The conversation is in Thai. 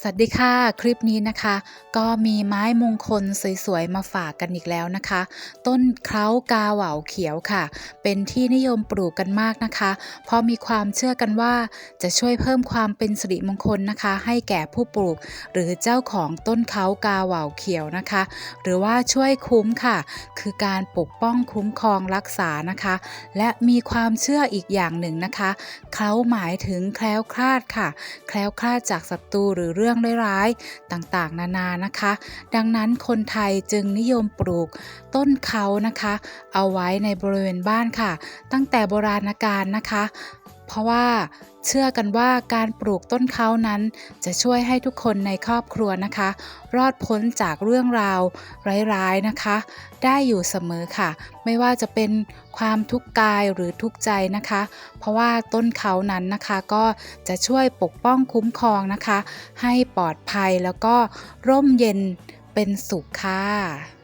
สวัสดีค่ะ คลิปนี้นะคะ ก็มีไม้มงคลสวยๆ มาฝากกันอีกแล้วนะคะ ต้นเคล้ากาเหว่าเขียวค่ะ เป็นที่นิยมปลูกกันมากนะคะ เพราะมีความเชื่อกันว่าจะช่วยเพิ่มความเป็นสิริมงคลนะคะ ให้แก่ผู้ปลูก หรือเจ้าของต้นเคล้ากาเหว่าเขียวนะคะ หรือว่าช่วยคุ้มค่ะ คือการปกป้องคุ้มครองรักษานะคะ และมีความเชื่ออีกอย่างหนึ่งนะคะเคล้าหมายถึงแคล้วคลาดค่ะ แคล้วคลาดจากศัตรูหรือรื่องร้ายๆต่างๆ นานานะคะ ดังนั้นคนไทยจึงนิยมปลูกต้นเขานะคะ เอาไว้ในบริเวณบ้านค่ะ ตั้งแต่โบราณกาลนะคะ เพราะว่าเชื่อกันว่าการปลูกต้นเขานั้น จะช่วยให้ทุกคนในครอบครัวนะคะ รอดพ้นจากเรื่องราวร้ายๆนะคะ ได้อยู่เสมอค่ะ ไม่ว่าจะเป็นความทุกข์กายหรือทุกข์ใจนะคะ เพราะว่าต้นเขานั้นนะคะก็จะช่วยปกป้องคุ้มครองนะคะ ให้ปลอดภัยแล้วก็ร่มเย็นเป็นสุขค่ะ